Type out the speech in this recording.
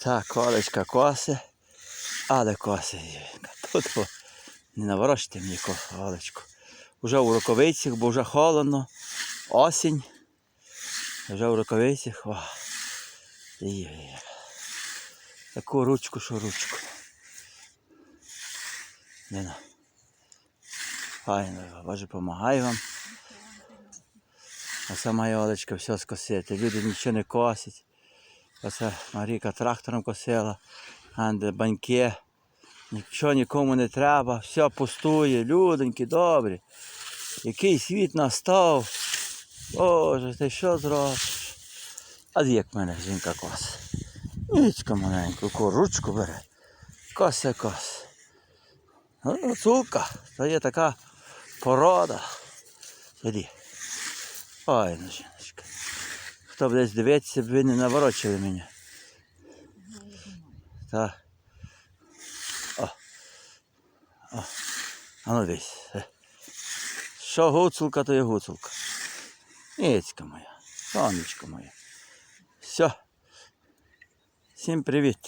Так, колечка коси, але коси. Тут не наворочите мені ко- Олечку. Уже у рукавицях, бо вже холодно. Осінь. Вже у рукавицях. О. Таку ручку, що ручку. Не Файно, Боже, помагай вам. А сама Олечка все скосити. Люди нічого не косять. Оце Маріка трактором косила, анде баньки. Нічого нікому не треба, все пустує, люденькі, добрі. Який світ настав. Боже, ти що зробиш? А як мене жінка косе. Нічка маленьку, ку ручку бере. Косе кос. Ну, цулка, то є така порода. Іди. Ой, ну жіночка. Хто десь дивиться, ви не наворочили мене. Так. О. О. А ну десь. Е. Що гуцулка, то є гуцулка. Ніцька моя. Сонечко моя. Все. Всім привіт.